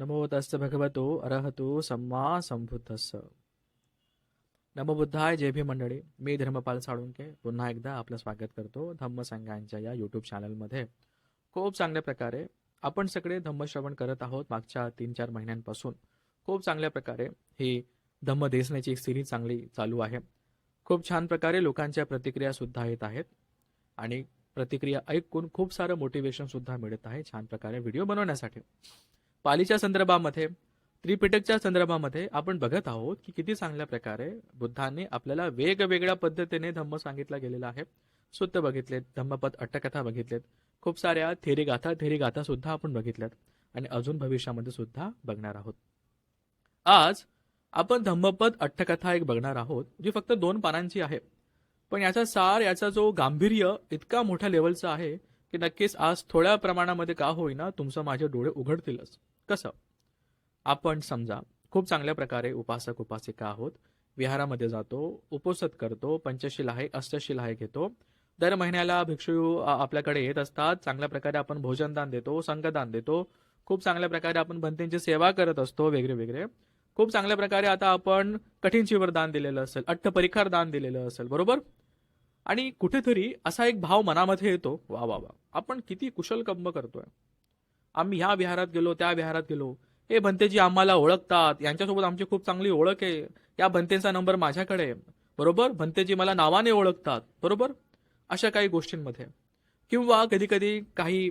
नमो तस्य भगवतो अरहतो सम्मा संभुतस नमबुद्धाय जय भी मंडळी मी धर्मपाल साळुंके पुन्हा एकदा आपलं स्वागत करतो धम्मसंघांच्या या यूट्यूब चॅनलमध्ये खूप चांगल्या प्रकारे आपण सगळे धम्मश्रवण करत आहोत मागच्या तीन चार महिन्यांपासून. खूप चांगल्या प्रकारे ही धम्म देसण्याची एक सिरीज चांगली चालू आहे. खूप छान प्रकारे लोकांच्या प्रतिक्रिया सुद्धा येत आहेत आणि प्रतिक्रिया ऐकून खूप सारं मोटिवेशन सुद्धा मिळत आहे छान प्रकारे व्हिडिओ बनवण्यासाठी. पालीच्या संदर्भामध्ये त्रिपिटकच्या संदर्भामध्ये आपण बघत आहोत की किती चांगल्या प्रकारे बुद्धांनी आपल्याला वेगवेगळ्या पद्धतीने धम्म सांगितला गेलेला आहे. सुत्त बघितलेत धम्मपद अट्टकथा बघितलेत. खूप साऱ्या थेरी गाथा थेरी गाथा सुद्धा आपण बघितल्यात आणि अजून भविष्यामध्ये सुद्धा बघणार आहोत. आज आपण धम्मपद अट्टकथा एक बघणार आहोत जी फक्त दोन पानांची आहे. पण याचा सार याचा जो गांभीर्य इतका मोठ्या लेवलचा आहे की नक्कीच आज थोड्या प्रमाणामध्ये का होईना तुमचं माझे डोळे उघडतीलच. कसं? आपण समजा खूप चांगल्या प्रकारे उपासक उपासिका आहोत. विहारामध्ये जातो उपोसत करतो पंचशील आहे अष्टशील आहे घेतो. दर महिन्याला भिक्षू आपल्याकडे येत असतात. चांगल्या प्रकारे आपण भोजनदान देतो संघदान देतो. खूप चांगल्या प्रकारे आपण भंतेंची सेवा करत असतो वेगळे वेगळे. खूप चांगल्या प्रकारे आता आपण कठीण शिवर दान दिलेलं असेल अट्टपरिखार दान दिलेलं असेल बरोबर? आणि कुठेतरी असा एक भाव मनामध्ये येतो वा वा वा. आपण किती कुशल कर्म करतोय. आम्ही ह्या विहारात गेलो त्या विहारात गेलो. हे भंतेजी आम्हाला ओळखतात. यांच्यासोबत आमची खूप चांगली ओळख आहे. या भंतेचा नंबर माझ्याकडे बरोबर? भंतेजी मला नावाने ओळखतात. बरोबर? अशा काही गोष्टींमध्ये. किंवा कधीकधी काही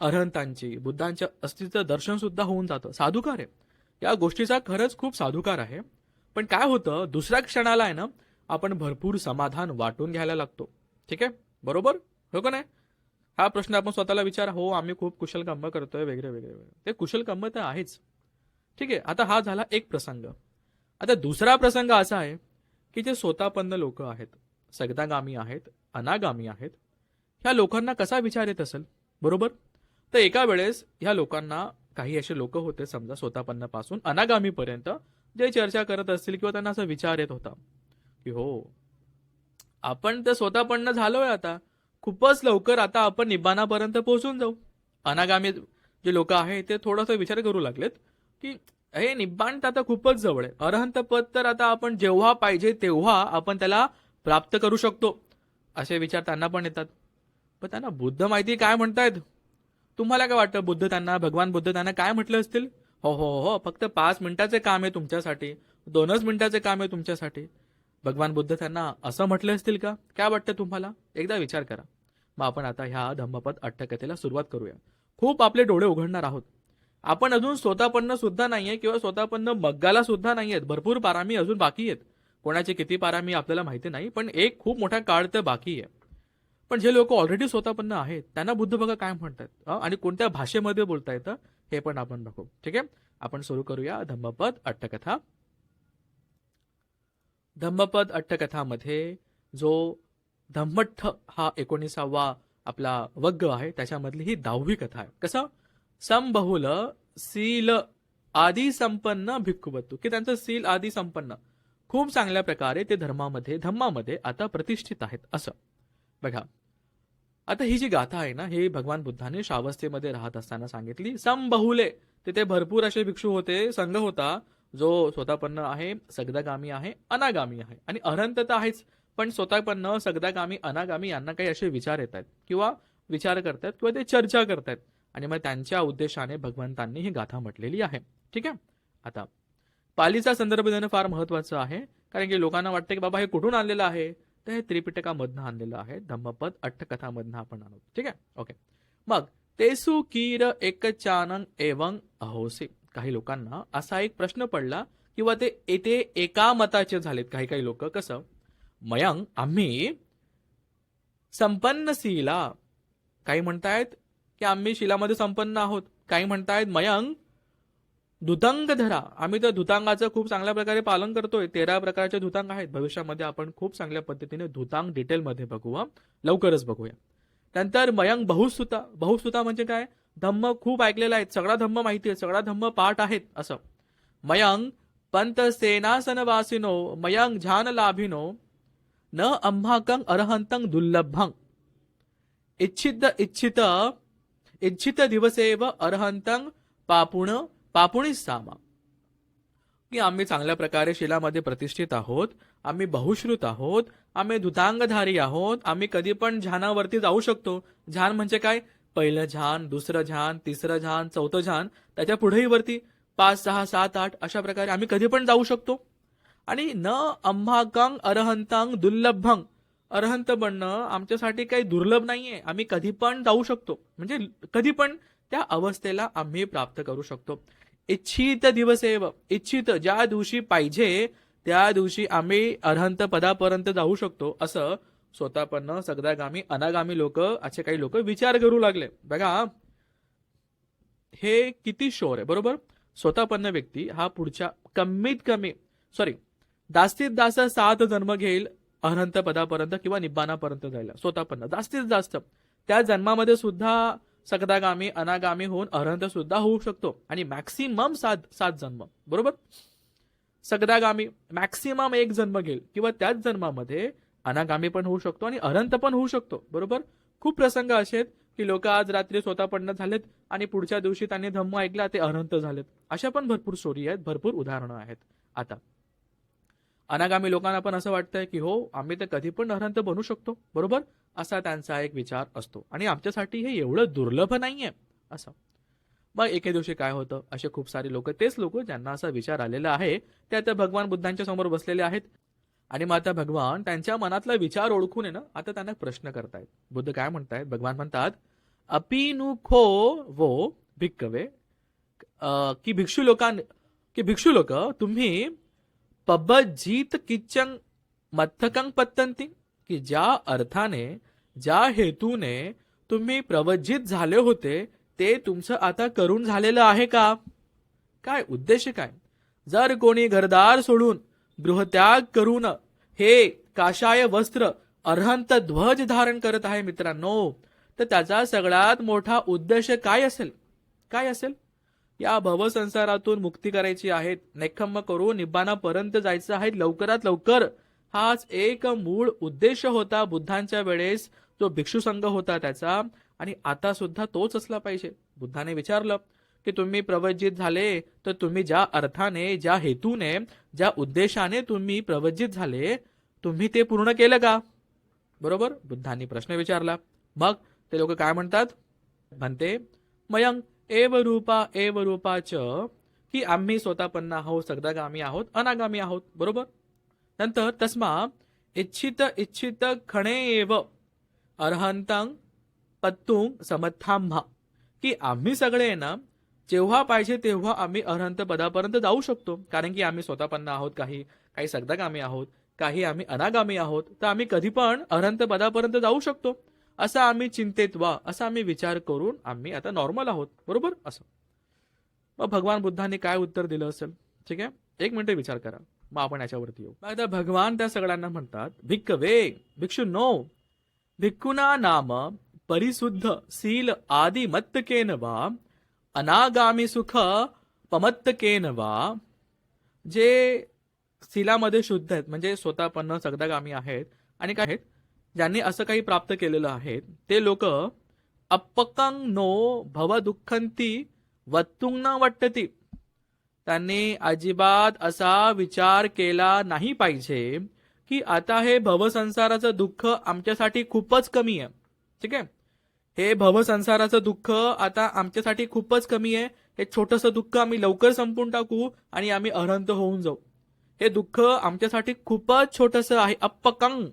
अरहंतांची बुद्धांच्या अस्तित्व दर्शन सुद्धा होऊन जातं. साधुकार आहे. या गोष्टीचा खरंच खूप साधुकार आहे. पण काय होतं? दुसऱ्या क्षणाला आहे ना आपण भरपूर समाधान वाटून घ्यायला लागतो. ठीक आहे? बरोबर? हो का नाही? हा प्रश्न आपण स्वतःला विचार हो आम्ही खूप कुशल कामं करतोय वगैरे वगैरे वगैरे. ते कुशल कामं तर आहेच. ठीक आहे आता हा झाला एक प्रसंग. आता दुसरा प्रसंग असा आहे की जे स्वतःपन्न लोक आहेत सगदागामी आहेत अनागामी आहेत ह्या लोकांना कसा विचार येत असेल? बरोबर? तर एका वेळेस ह्या लोकांना काही असे लोक होते समजा स्वतःपन्नापासून अनागामीपर्यंत जे चर्चा करत असतील किंवा त्यांना असा विचार येत होता की हो आपण तर स्वतःपन्न झालोय आता. खूपच लवकर आता आपण निब्बाणापर्यंत पोहोचून जाऊ. अनागामी जे लोक आहेत ते थोडासा विचार करू लागलेत की हे निब्बाण तर आता खूपच जवळ आहे. अरहंत पद तर आता आपण जेव्हा पाहिजे तेव्हा आपण त्याला प्राप्त करू शकतो. असे विचार त्यांना पण येतात. पण त्यांना बुद्ध माहिती काय म्हणतायत? तुम्हाला काय वाटतं? बुद्ध त्यांना भगवान बुद्ध त्यांना काय म्हटलं असतील? हो हो हो फक्त पाच मिनिटाचे काम आहे तुमच्यासाठी. दोनच मिनिटाचे काम आहे तुमच्यासाठी. भगवान बुद्ध त्यांना असं म्हटलं असतील का? काय वाटतं तुम्हाला? एकदा विचार करा. मग आपण आता ह्या धम्मपद अट्टकथेला सुरुवात करूया. खूप आपले डोळे उघडणार आहोत. आपण अजून स्वतःपन्न सुद्धा नाहीये किंवा स्वतःपन्न मग्गाला सुद्धा आहेत भरपूर पारामी अजून बाकी आहेत. कोणाचे किती पारामी आपल्याला माहिती नाही पण एक खूप मोठा काळ तर बाकी आहे. पण जे लोक ऑलरेडी स्वतःपन्न आहेत त्यांना बुद्ध बघा काय म्हणतात. आणि कोणत्या भाषेमध्ये बोलता येतं हे पण आपण बघू. ठीक आहे? आपण सुरू करूया धम्मपद अट्टकथा धम्मपद अट्टकथामध्ये जो धम्मठ्ठ हा एकोणीसावा आपला वग्ग आहे त्याच्यामधली ही दहावी कथा आहे. कसं? समबहुल सील आदी संपन्न भिक्खुवत्तू. की त्यांचं सील आदी संपन्न. खूप चांगल्या प्रकारे ते धर्मामध्ये धम्मामध्ये आता प्रतिष्ठित आहेत. असं. बघा. आता ही जी गाथा आहे ना हे भगवान बुद्धाने श्रावस्तेमध्ये राहत असताना सांगितली. संबहुले तिथे भरपूर असे भिक्षू होते संघ होता. जो स्वतःपन्न आहे सगदागामी आहे अनागामी आहे. आणि अनंत तर आहेच पण स्वतःपन्न सगदागामी अनागामी यांना काही असे विचार येत आहेत किंवा विचार करतात किंवा ते चर्चा करतात आणि मग त्यांच्या उद्देशाने भगवंतांनी ही गाथा म्हटलेली आहे. ठीक आहे? आता पालीचा संदर्भ देणं फार महत्वाचं आहे कारण की लोकांना वाटतं की बाबा हे कुठून आणलेलं आहे? तर हे त्रिपिटकामधनं आणलेलं आहे. धम्मपद अठ्ठकथामधनं आपण आणू. ठीक आहे? ओके. मग तेसु कीर एक चानंग एवं अहोसे. काही लोकांना असा एक प्रश्न पडला किंवा ते येथे एका मताचे झालेत काही काही लोक. कसं? मयंग आम्ही संपन्न शिला काही म्हणतायत की आम्ही शिलामध्ये संपन्न आहोत. काही म्हणतायत मयंग धुतांग धरा. आम्ही तर धुतांगाचं खूप चांगल्या प्रकारे पालन करतोय. तेरा प्रकारचे धुतांग आहेत. भविष्यामध्ये आपण खूप चांगल्या पद्धतीने धुतांग डिटेलमध्ये बघू लवकरच बघूया. नंतर मयंग बहुसुता. बहुसुता म्हणजे काय? धम्म खूप ऐकलेला आहे सगळा धम्म माहिती आहे. सगळा धम्म पाठ आहेत असं. मयंग पंत सेनासनवासिनो मयंग झान लाभिनो न अम्हाकं अरहंतं दुर्लभं। इच्छित इच्छित इच्छित दिवसेव अरहंतं पापुण पापुणी सामा। की आम्ही चांगल्या प्रकारे शिलामध्ये प्रतिष्ठित आहोत आम्ही बहुश्रुत आहोत आम्ही दुतांगधारी आहोत आम्ही कधी पण ध्यानावरती जाऊ शकतो. ध्यान म्हणजे काय? पहिलं झान दुसरं झान तिसरं झान चौथं झान त्याच्या पुढेही वरती पाच सहा सात आठ अशा प्रकारे आम्ही कधी पण जाऊ शकतो. आणि न अंभाकांग अरहंतांग दुर्लभंग. अरहंत बनणं आमच्यासाठी काही दुर्लभ नाहीये. आम्ही कधी पण जाऊ शकतो. म्हणजे कधी पण त्या अवस्थेला आम्ही प्राप्त करू शकतो. इच्छित दिवसेव इच्छित ज्या दिवशी पाहिजे त्या दिवशी आम्ही अरहंत पदापर्यंत जाऊ शकतो असं स्वतःपण सगदागामी अनागामी लोक असे काही लोक विचार करू लागले. बघा हे किती शोर आहे बरोबर? स्वतःपन्न व्यक्ती हा पुढच्या कमीत कमी सॉरी जास्तीत जास्त सात जन्म घेईल अनंत पदापर्यंत किंवा निब्बानापर्यंत जायला. स्वतःपन्न जास्तीत जास्त. त्या जन्मामध्ये सुद्धा सकदागामी अनागामी होऊन अरहंत सुद्धा होऊ शकतो. आणि मॅक्सिमम सात सात जन्म बरोबर? सकदागामी मॅक्सिमम एक जन्म घेईल. किंवा त्याच जन्मामध्ये अनागामी पण होऊ शकतो आणि अनंत पण होऊ शकतो. बरोबर? खूप प्रसंग असे आहेत की लोक आज रात्री स्वतःपन्न झालेत आणि पुढच्या दिवशी त्यांनी धम्म ऐकला ते अनंत झालेत. अशा पण भरपूर स्टोरी आहेत भरपूर उदाहरणं आहेत. आता अनागामी लोकांना पण असं वाटतंय की हो आम्ही तर कधी पण अनंत बनू शकतो. बरोबर? असा त्यांचा एक विचार असतो. आणि आमच्यासाठी हे एवढं दुर्लभ नाहीये. असं. मग एके दिवशी काय होतं? असे खूप सारे लोक तेच लोक ज्यांना असा विचार आलेला आहे ते आता भगवान बुद्धांच्या समोर बसलेले आहेत. आणि मग आता भगवान त्यांच्या मनातला विचार ओळखून आहे ना आता त्यांना प्रश्न करतायत. बुद्ध काय म्हणतायत? भगवान म्हणतात अपिनुखो वो भिक्कवे की भिक्षू लोकां की भिक्षू लोक तुम्ही पब्बजीत किच्चंग मत्थकंग पत्तंती की ज्या अर्थाने ज्या हेतूने तुम्ही प्रवज्जित झाले होते ते तुमचं आता करून झालेलं आहे का? काय उद्देश काय? जर कोणी घरदार सोडून गृहत्याग करून हे काशाय वस्त्र अर्हंत ध्वज धारण करत आहे मित्रांनो. तर त्याचा सगळ्यात मोठा उद्देश काय असेल? काय असेल? या भवसंसारातून मुक्ती करायची आहे नेखम्म करून निब्बानापर्यंत जायचं आहे. लवकरात लवकर हाच एक मूळ उद्देश होता बुद्धांच्या वेळेस. जो भिक्षू संघ होता त्याचा. आणि आता सुद्धा तोच असला पाहिजे. बुद्धाने विचारलं की तुम्ही प्रवज्जित झाले तर तुम्ही ज्या अर्थाने ज्या हेतूने ज्या उद्देशाने तुम्ही प्रवज्जित झाले तुम्ही ते पूर्ण केलं का? बरोबर? बुद्धांनी प्रश्न विचारला. मग ते लोक काय म्हणतात? म्हणते मयंग एव रूपा एव रूपाच की आम्ही स्वतःपन्न आहोत सगदागामी आहोत अनागामी आहोत. बरोबर? नंतर तस्मा इच्छित इच्छित खणे एव अर्हंतांग पत्तुंग समथांभा की आम्ही सगळे ना जेव्हा पाहिजे तेव्हा आम्ही अनंत पदापर्यंत जाऊ शकतो. कारण की आम्ही स्वतःपन्न आहोत काही काही सगदागामी आहोत काही आम्ही अनागामी आहोत तर आम्ही कधी पण अनंत पदापर्यंत जाऊ शकतो. असं आम्ही चिंतेत वा असा आम्ही विचार करून आम्ही आता नॉर्मल आहोत. बरोबर? असं. मग भगवान बुद्धांनी काय उत्तर दिलं असेल? ठीक आहे? एक मिनिट विचार करा. मग आपण याच्यावरती येऊ. आता भगवान त्या सगळ्यांना म्हणतात भिक्क वे भिक्षू नो भिक्कुना नाम परिशुद्ध सील आदि मत्तकेन वा अनागामी सुख पमत्तकेन वा जे शिलामध्ये शुद्ध आहेत म्हणजे स्वतःपन्न सगदागामी आहेत आणि काय आहेत ज्यांनी असं काही प्राप्त केलेलं आहे ते लोक अपकंग नो भव दुःखंती वत्तुंग न वाटती त्यांनी अजिबात असा विचार केला नाही पाहिजे की आता हे भवसंसाराचं दुःख आमच्यासाठी खूपच कमी आहे. ठीक आहे? हे भवसंसाराचं दुःख आता आमच्यासाठी खूपच कमी आहे. हे छोटंसं दुःख आम्ही लवकर संपून टाकू आणि आम्ही अनंत होऊन जाऊ. हे दुःख आमच्यासाठी खूपच छोटस आहे. अप्पकंग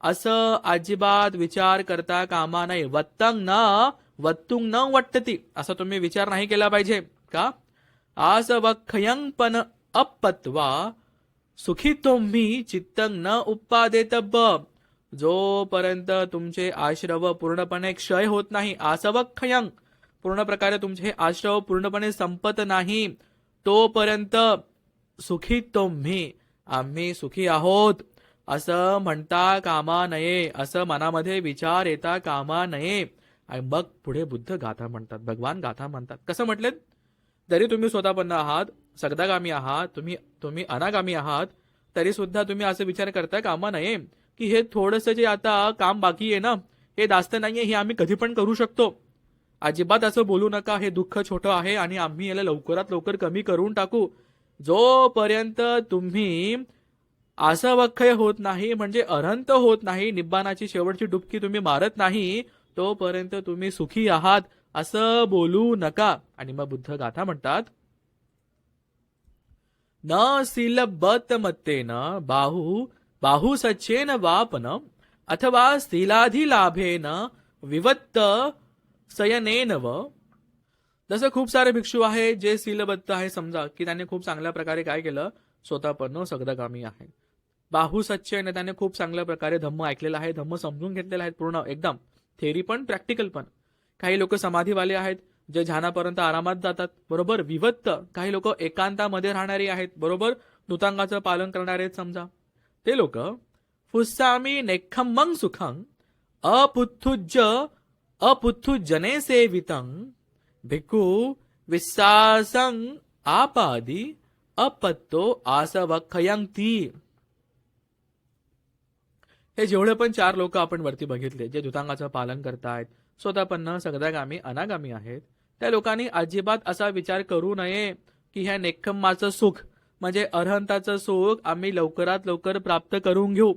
असं अजिबात विचार करता कामा नाही वत्तंग न वत्तुंग न वट्टती. असं तुम्ही विचार नाही केला पाहिजे का? आज पण अपत्वा. सुखी तुम्ही चित्तंग न उपादेतब जोपर्यंत तुमचे आश्रव पूर्णपणे क्षय होत नाही आसवखयंग पूर्ण प्रकारे तुमचे हे आश्रव पूर्णपणे संपत नाही तोपर्यंत सुखी तुम्ही आम्ही सुखी आहोत. असं म्हणता कामा नये असं मनामध्ये विचार येता कामा नये. आणि मग पुढे बुद्ध गाथा म्हणतात भगवान गाथा म्हणतात. कसं म्हटलेत? जरी तुम्ही स्वतःपन्न आहात सगदागामी आहात तुम्ही तुम्ही अनागामी आहात तरी सुद्धा तुम्ही असं विचार करता कामा नये. की हे थोडंसं जे आता काम बाकी आहे ना हे जास्त नाहीये हे आम्ही कधी पण करू शकतो. अजिबात असं बोलू नका हे दुःख छोटं आहे आणि आम्ही याला लवकरात लवकर कमी करून टाकू. जोपर्यंत तुम्ही आसवक्षय होत नाही म्हणजे अरंत होत नाही निब्बानाची शेवटची डुबकी तुम्ही मारत नाही तोपर्यंत तुम्ही सुखी आहात असं बोलू नका. आणि मग बुद्ध गाथा म्हणतात न सिलबत मत्तेन बाहू बाहुसच्छेन वापन अथवा स्थिलाधिलाभेन विवत्त सयनेन व. जसं खूप सारे भिक्षू आहे जे सीलबद्ध आहे समजा की त्याने खूप चांगल्या प्रकारे काय केलं? स्वतः पण सगदगामी आहे बाहू सच्चेन त्याने खूप चांगल्या प्रकारे धम्म ऐकलेला आहे धम्म समजून घेतलेला आहे पूर्ण एकदम. थेरी पण प्रॅक्टिकल पण. काही लोक समाधीवाले आहेत जे ध्यानापर्यंत आरामात जातात बरोबर? विवत्त. काही लोक एकांतामध्ये राहणारी आहेत बरोबर? दुतांगाचं पालन करणारे आहेत समजा. ते लोक फुस्सामी नेखम्मंग सुखं अपुत्थुज अपुत्थुजने सेवितं भिक्खू विस्सासं आपादी अपत्तो आसवखयंती हे जेवढे पण चार लोक आपण वरती बघितले जे दुतांगाचं पालन करतायत स्वतःपन्न सगदागामी अनागामी आहेत त्या लोकांनी अजिबात असा विचार करू नये की ह्या नेक्खम्माचं सुख म्हणजे अरहंताचं सुख आम्ही लवकरात लवकर प्राप्त करून घेऊ.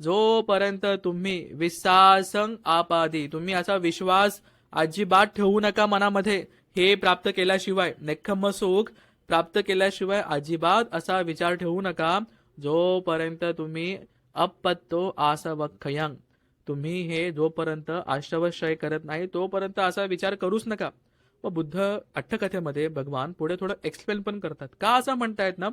जोपर्यंत तुम्ही विश्वासंग आपादी तुम्ही असा विश्वास अजिबात ठेवू नका मनामध्ये हे प्राप्त केल्याशिवाय नेक्खम्म सुख प्राप्त केल्याशिवाय अजिबात असा विचार ठेवू नका. जोपर्यंत तुम्ही अपत्तो आसवखयंग तुम्ही हे जोपर्यंत आश्रवशय करत नाही तोपर्यंत असा विचार करूच नका. मग बुद्ध अठ्ठकथेमध्ये भगवान पुढे थोडं एक्सप्लेन पण करतात. का असं म्हणतायत ना?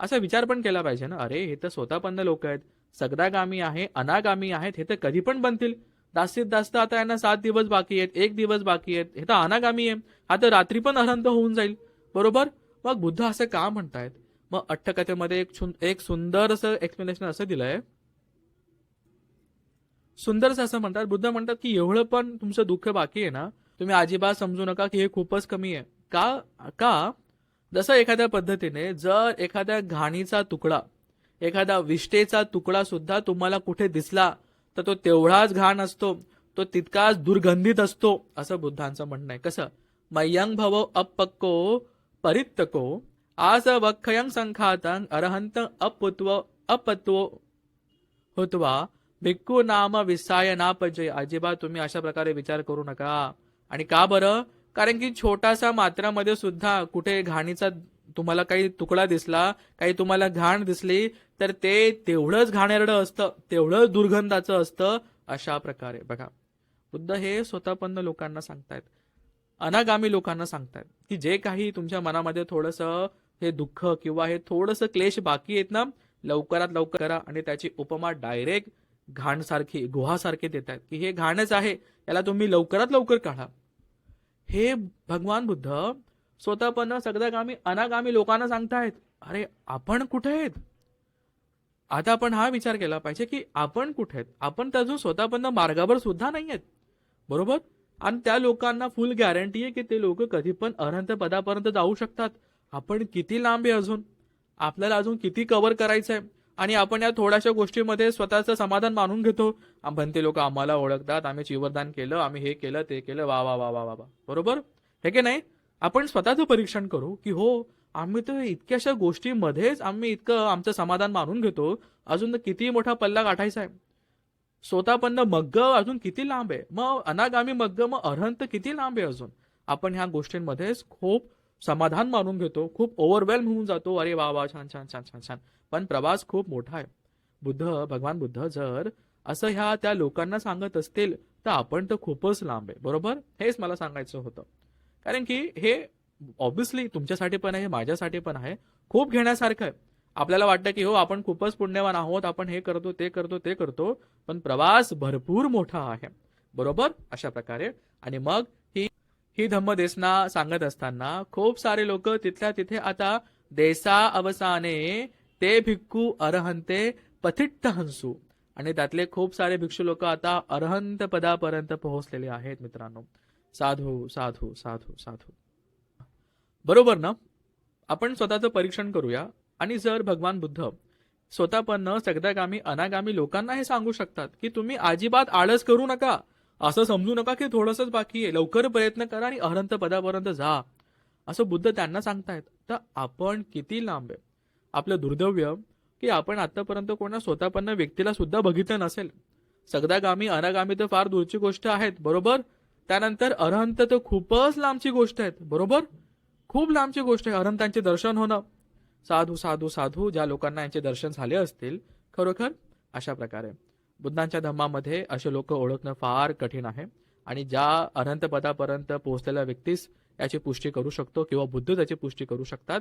असा विचार पण केला पाहिजे ना. अरे हे तर स्वतःपन्न लोक आहेत. सगदागामी आहे अनागामी आहेत हे तर कधी पण बनतील. जास्तीत जास्त आता यांना सात दिवस बाकी आहेत एक दिवस बाकी आहेत. हे तर अनागामी आहे. हा तर रात्री पण अनंत होऊन जाईल. बरोबर? मग बुद्ध असं का म्हणतायत? मग अठ्ठकथेमध्ये एक एक सुंदर असं एक्सप्लेनेशन असं दिलंय. सुंदरच असं म्हणतात. बुद्ध म्हणतात की एवढं पण तुमचं दुःख बाकी आहे ना तुम्ही अजिबात समजू नका की हे खूपच कमी आहे. का? का? जसं एखाद्या पद्धतीने जर एखाद्या घाणीचा तुकडा एखादा विष्टेचा तुकडा सुद्धा तुम्हाला कुठे दिसला तर तो तेवढाच घाण असतो तो तितकाच दुर्गंधित असतो असं बुद्धांचं म्हणणं आहे. कसं? मय्यंग भव अपक्को परित्यको आज वखयंग संखातं अरहंत अपुत्व अपत्व हुत्वा भिक्खू नाम विसायनापजय अजिबात तुम्ही अशा प्रकारे विचार करू नका. आणि का बरं? कारण की छोटासा मात्रामध्ये सुद्धा कुठे घाणीचा तुम्हाला काही तुकडा दिसला काही तुम्हाला घाण दिसली तर ते तेवढंच घाणेरडं असतं तेवढंच दुर्गंधाचं असतं अशा प्रकारे. बघा बुद्ध हे स्वतःपन्न लोकांना सांगतायत. अनागामी लोकांना सांगतायत की जे काही तुमच्या मनामध्ये थोडंसं हे दुःख किंवा हे थोडंसं क्लेश बाकी आहेत ना लवकरात लवकर करा आणि त्याची उपमा डायरेक्ट घाणसारखी गुहासारखी देत आहेत की हे घाणच आहे याला तुम्ही लवकरात लवकर काढा. हे भगवान बुद्ध स्वतःपण सगळ्यागामी अनागामी लोकांना सांगतायत अरे आपण कुठे आहेत? आता आपण हा विचार केला पाहिजे की आपण कुठे आहेत? आपण तर अजून स्वतःपन्न मार्गावर सुद्धा नाही आहेत. बरोबर? आणि त्या लोकांना फुल गॅरंटी आहे की ते लोक कधी पण अनंत पदापर्यंत जाऊ शकतात. आपण किती लांब आहे अजून? आपल्याला अजून किती कव्हर करायचं आहे आणि आपण या थोड्याशा गोष्टीमध्ये स्वतःचं समाधान मानून घेतो. आपण ते लोक आम्हाला ओळखतात आम्ही चिवरदान केलं आम्ही हे केलं ते केलं वा वा वा वा वा वा. बरोबर? हे की नाही? आपण स्वतःचं परीक्षण करू की हो आम्ही तर इतक्याशा गोष्टीमध्येच आम्ही इतकं आमचं समाधान मानून घेतो. अजून तर किती मोठा पल्ला गाठायचा आहे? स्वतःपन्न मग्ग अजून किती लांब आहे? मग अनागामी मग्ग मग अरहंत किती लांब आहे अजून? आपण ह्या गोष्टींमध्येच खूप समाधान मानून घेतो खूप ओव्हरवेल्म होऊन जातो. अरे वा वा छान छान छान छान छान. पण प्रवास खूप मोठा आहे. बुद्ध भगवान बुद्ध जर असं ह्या त्या लोकांना सांगत असतील तर आपण तर खूपच लांब आहे. बरोबर? हेच मला सांगायचं होतं. कारण की हे ऑब्विसली तुमच्यासाठी पण आहे माझ्यासाठी पण आहे. खूप घेण्यासारखं आहे. आपल्याला वाटतं की हो आपण खूपच पुण्यवान आहोत आपण हे करतो ते करतो ते करतो. पण प्रवास भरपूर मोठा आहे. बरोबर? अशा प्रकारे. आणि मग ही धम्मदेसना सांगत असताना खूप सारे लोक तिथल्या तिथे आता देसा अवसाने ते भिक्खू अरहंते पथिट्ट हंसू. आणि त्यातले खूप सारे भिक्षू लोक आता अरहंत पदापर्यंत पोहोचलेले आहेत मित्रांनो. साधू साधू साधू साधू. बरोबर ना? आपण स्वतःचं परीक्षण करूया. आणि जर भगवान बुद्ध स्वतः पण सगदागामी अनागामी लोकांना हे सांगू शकतात की तुम्ही अजिबात आळस करू नका. असं समजू नका की थोडंसंच बाकी आहे. लवकर प्रयत्न करा आणि अहंत पदापर्यंत जा. असं बुद्ध त्यांना सांगतायत. तर आपण किती लांब आहे? आपलं दुर्दैव्य की आपण आतापर्यंत कोणा स्वतःपन्न व्यक्तीला सुद्धा बघितलं नसेल. सगदागामी अनागामी तर फार दूरची गोष्ट आहेत बरोबर? त्यानंतर अरहंत तर खूपच लांबची गोष्ट आहेत बरोबर? खूप लांबची गोष्ट आहे अरहंतांचे दर्शन होणं. साधू साधू साधू ज्या लोकांना यांचे दर्शन झाले असतील खरोखर अशा प्रकारे. बुद्धांच्या धम्मामध्ये असे लोक ओळखणं फार कठीण आहे. आणि ज्या अनंत पदापर्यंत पोहोचलेल्या व्यक्तीस याची पुष्टी करू शकतो किंवा बुद्ध त्याची पुष्टी करू शकतात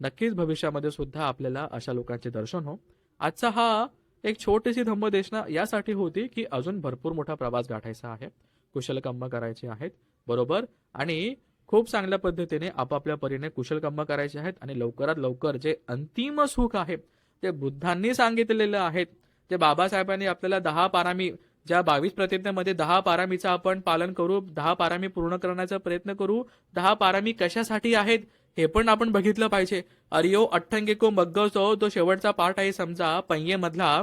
नक्कीच भविष्यामध्ये सुद्धा आपल्याला अशा लोकांचे दर्शन हो. आजचा हा एक छोटीशी धम्मदेशना यासाठी होती की अजून भरपूर मोठा प्रवास गाठायचा आहे. कुशलकर्म करायचे आहेत बरोबर. आणि खूप चांगल्या पद्धतीने आपापल्या परीने कुशलकर्म करायचे आहेत आणि लवकरात लवकर जे अंतिम सुख आहे ते बुद्धांनी सांगितलेलं आहेत ते बाबासाहेबांनी आपल्याला दहा पारामी ज्या बावीस प्रतिज्ञेमध्ये दहा पारामीचं आपण पालन करू दहा पारामी पूर्ण करण्याचा प्रयत्न करू दहा पारामी कशासाठी आहेत हे पण आपण बघितलं पाहिजे. अरियो अठ्ठंगे मग्गवतो तो शेवटचा पाठ आहे समजा पंये मधला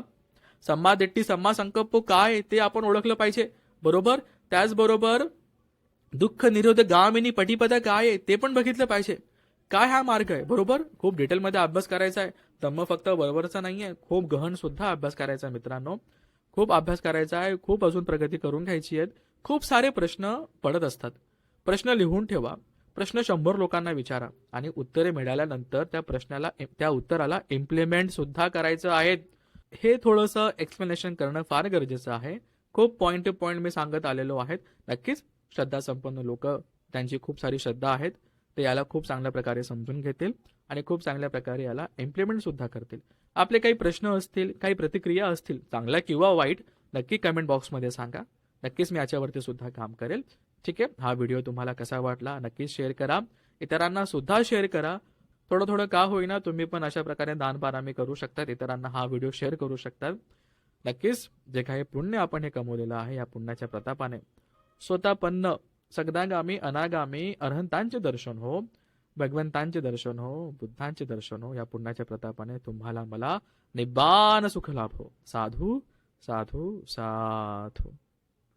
सम्मा दिट्टी सम्मा संकल्प काय ते आपण ओळखलं पाहिजे. बरोबर? त्याचबरोबर दुःख निरोध गामिनी पटीपदा काय आहे ते पण बघितलं पाहिजे. काय हा मार्ग आहे? बरोबर? खूप डिटेलमध्ये अभ्यास करायचा आहे. धम्म फक्त बरोबरचं नाही आहे खूप गहन सुद्धा अभ्यास करायचा मित्रांनो. खूप अभ्यास करायचा आहे खूप अजून प्रगती करून घ्यायची आहेत. खूप सारे प्रश्न पडत असतात. प्रश्न लिहून ठेवा. प्रश्न शंभर लोकांना विचारा आणि उत्तरे मिळाल्यानंतर त्या प्रश्नाला त्या उत्तराला इम्प्लिमेंट सुद्धा करायचं आहे हे थोडंसं एक्सप्लेनेशन करणं फार गरजेचं आहे. खूप पॉईंट टू पॉईंट मी सांगत आलेलो आहेत. नक्कीच श्रद्धा संपन्न लोक त्यांची खूप सारी श्रद्धा आहेत. ते याला खूप चांगल्या प्रकारे समजून घेतील. आणि खूप चांगल्या प्रकारे याला इम्प्लिमेंट सुद्धा करतील. आपले काही प्रश्न असतील काही प्रतिक्रिया असतील चांगल्या किंवा वाईट नक्की कमेंट बॉक्समध्ये सांगा. नक्कीच मी याच्यावरती सुद्धा काम करेल. ठीक आहे? हा व्हिडिओ तुम्हाला कसा वाटला नक्कीच शेअर करा. इतरांना सुद्धा शेअर करा. थोडं थोडं का होईना तुम्ही पण अशा प्रकारे दानपारामी करू शकतात. इतरांना हा व्हिडिओ शेअर करू शकतात. नक्कीच जे काही पुण्य आपण हे कमवलेलं आहे या पुण्याच्या प्रतापाने. स्वतःपन्न सगदागामी अनागामी अर्हंतांचे दर्शन हो. भगवंतांचे दर्शन हो बुद्धांचे दर्शन हो या पुण्याच्या प्रतापाने तुम्हाला मला निबान सुख लाभ हो. साधू साधू साधू.